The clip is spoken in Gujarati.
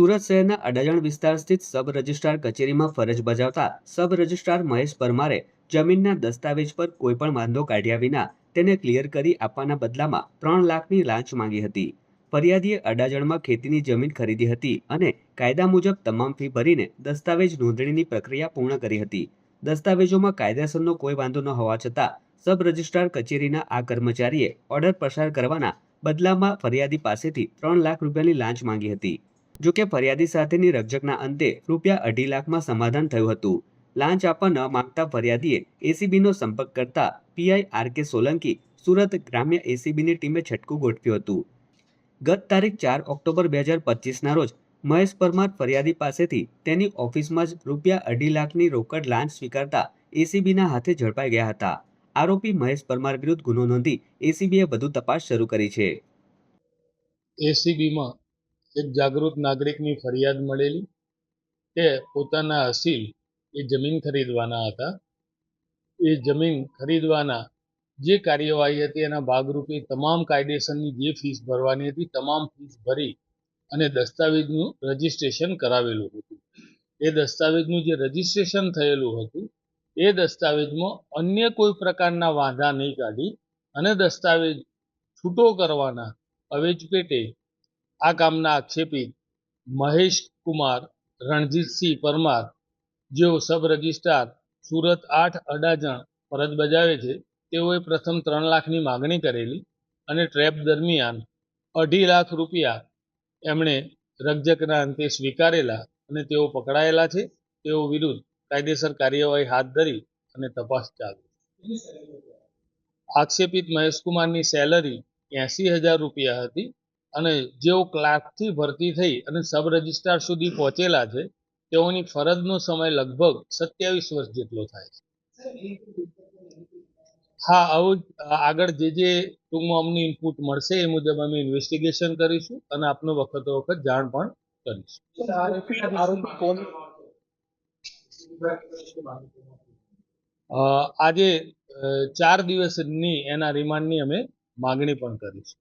સુરત શહેરના અડાજણ વિસ્તાર સ્થિત સબ રજિસ્ટ્રાર કચેરીમાં ફરજ બજાવતા સબ રજિસ્ટ્રાર મહેશ પરમારે જમીનના દસ્તાવેજ પર કોઈપણ વાંધો કાઢ્યા વિના તેને ક્લિયર કરી આપવાના બદલામાં ત્રણ લાખની લાંચ માંગી હતી. ફરિયાદીએ અડાજણમાં ખેતીની જમીન ખરીદી હતી અને કાયદા મુજબ તમામ ફી ભરીને દસ્તાવેજ નોંધણીની પ્રક્રિયા પૂર્ણ કરી હતી. દસ્તાવેજોમાં કાયદેસરનો કોઈ વાંધો ન હોવા છતાં સબ રજિસ્ટ્રાર કચેરીના આ કર્મચારીએ ઓર્ડર પસાર કરવાના બદલામાં ફરિયાદી પાસેથી ત્રણ લાખ રૂપિયાની લાંચ માંગી હતી. જો કે ફરિયાદી સાથેની રકઝકના અંતે રૂપિયા અઢી લાખમાં સમાધાન થયું હતું. લાંચ આપવા ન માંગતા ફરિયાદીએ એસીબીનો સંપર્ક કરતા PI R K Solanki Surat ગ્રામ્ય એસીબીની ટીમે છટકું ગોઠવ્યું હતું. ગત તારીખ ચાર ઓક્ટોબર બે હજાર પચીસના રોજ મહેશ પરમાર ફરિયાદી પાસેથી તેની ઓફિસમાં જ રૂપિયા અઢી લાખની રોકડ લાંચ સ્વીકારતા એસીબીના હાથે ઝડપાઈ ગયા હતા. આરોપી મહેશ પરમાર વિરુદ્ધ ગુનો નોંધી એસીબીએ વધુ તપાસ શરૂ કરી છે. એસીબીમાં એક જાગૃત નાગરિકની ફરિયાદ મળેલી કે પોતાના અસીલ એ જમીન ખરીદવાના હતા. એ જમીન ખરીદવાના જે કાર્યવાહી હતી એના ભાગરૂપે તમામ કાયદેસરની જે ફીસ ભરવાની હતી, તમામ ફીસ ભરી અને દસ્તાવેજનું રજિસ્ટ્રેશન કરાવેલું હતું. એ દસ્તાવેજનું જે રજિસ્ટ્રેશન થયેલું હતું, એ દસ્તાવેજમાં અન્ય કોઈ પ્રકારના વાંધા નહીં કાઢી અને દસ્તાવેજ છૂટો કરવાના અવેજ પેટે આ કામના આક્ષેપિત મહેશ કુમાર રણજીતસિંહ પરમાર, જેઓ સબ રજિસ્ટ્રાર, સુરત આઠ અડાજણ ફરજ બજાવે છે, તેઓએ પ્રથમ ત્રણ લાખની માગણી કરેલી અને ટ્રેપ દરમિયાન અઢી લાખ રૂપિયા એમણે રકઝકના અંતે સ્વીકારેલા અને તેઓ પકડાયેલા છે. તેઓ વિરુદ્ધ કાયદેસર કાર્યવાહી હાથ ધરી અને તપાસ ચાલુ આક્ષેપિત મહેશકુમારની સેલરી એંસી હજાર રૂપિયા હતી. અને જેઓ ક્લાર્કથી ભરતી થઈ અને સબ રજિસ્ટ્રાર સુધી પહોંચેલા છે તેઓની ફરજનો સમય લગભગ સત્યાવીસ વર્ષ જેટલો થાય છે. હા આવું જ આગળ જે જે ટૂંકમાં અમને ઇનપુટ મળશે એ મુજબ અમે ઇન્વેસ્ટિગેશન કરીશું અને આપનો વખતો વખત જાણ પણ કરીશું. આજે ચાર દિવસની એના રિમાન્ડની અમે માગણી પણ કરીશું.